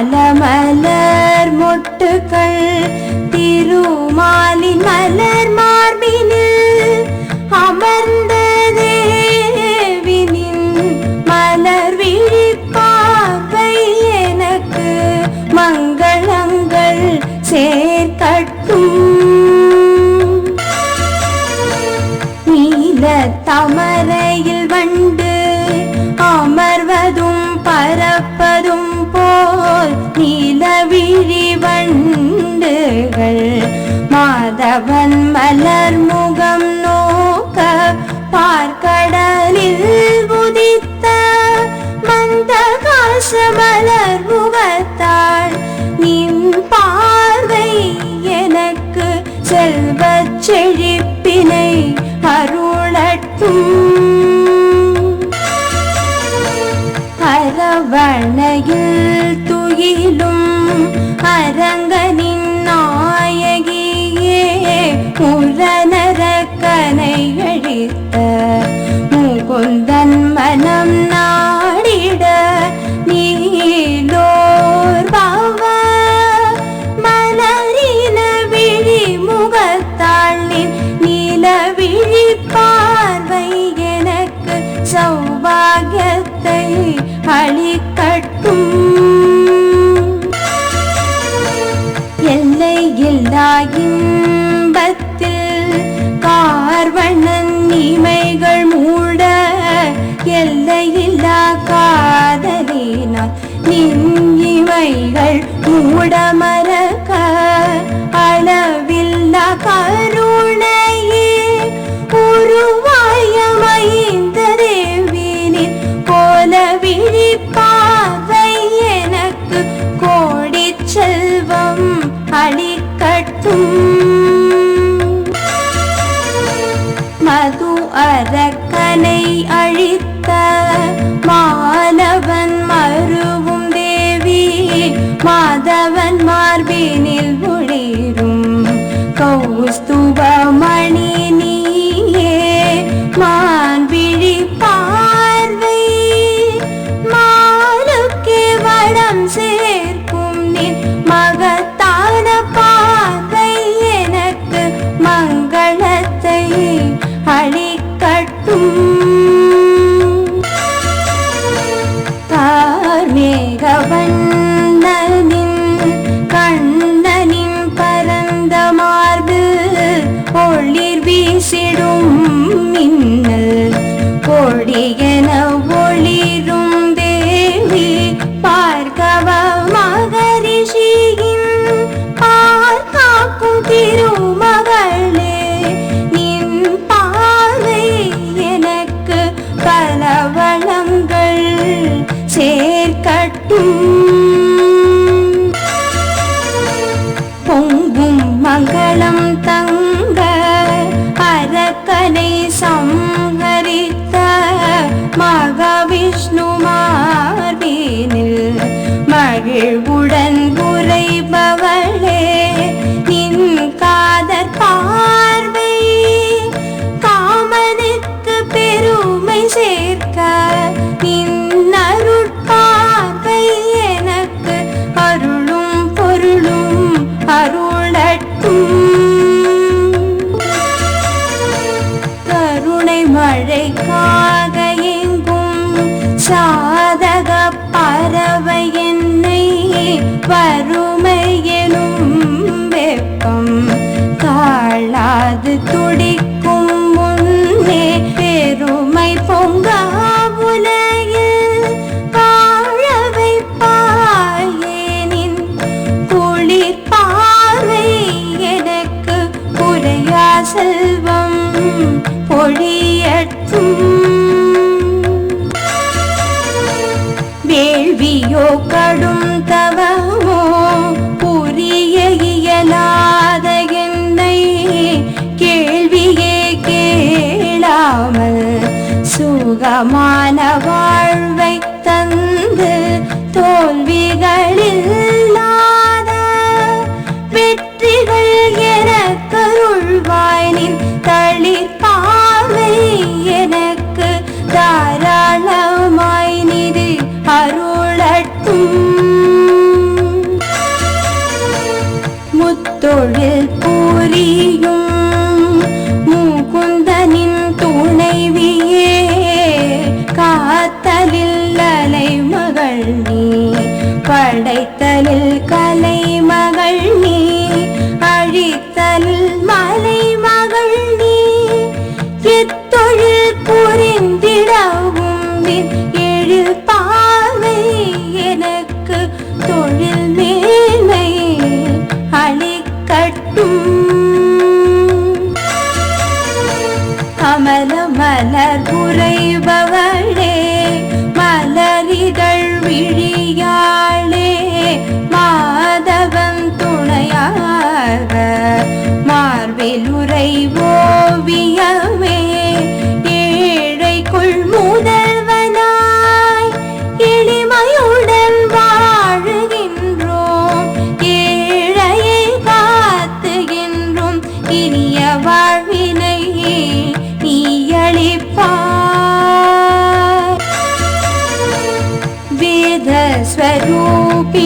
பல மலர் மொட்டுகள் திருமாலின் மலர் மார்பினில் அமர்ந்த தேவினின் மலர் விழிப்பாவை எனக்கு மங்களங்கள் சேர்க்கட்டும். நீல தமரையில் வண்டு அவன் மலர் முகம் நோக்க பார்க்கடலில் உதித்த மந்தகாச மலர் முகத்தாள் நின் பார்வை எனக்கு செல்வச் செழிப்பினை அருளட்டும். அரவணையில் துயிலும் அரங்க நரக்கனை அழித்த முகுந்தன் மனம் நாடிட நீலோர் பாவ மலரின விழி முகத்தாளின் நீல விழி பார்வை எனக்கு சௌபாகியத்தை அழிக்கட்டும் எல்லை இன்பத்தில் பத்தில் இமைகள் மூட எல்லையில்லா காதலினால் நின் இமைகள் மூடமர என மகிழ்வுடன் உரைபவளே நின் காதற் கடும் தவமோ? புரிய இயலாத என்னை கேள்வியே கேளாமல் சுகமாய் தொழில் புரியும். கமல மலர் புரைபவளே மலரிதழ் விழியாளே மாதவன் துணையாக மார்பில் உரை ஓவியமே ஏழைக்குள் முதல்வனாய் எளிமையுடன் வாழுகின்றோம் ஏழையை காத்துகின்றோம் இனிய வாழ்வி स्वरूपिणीयै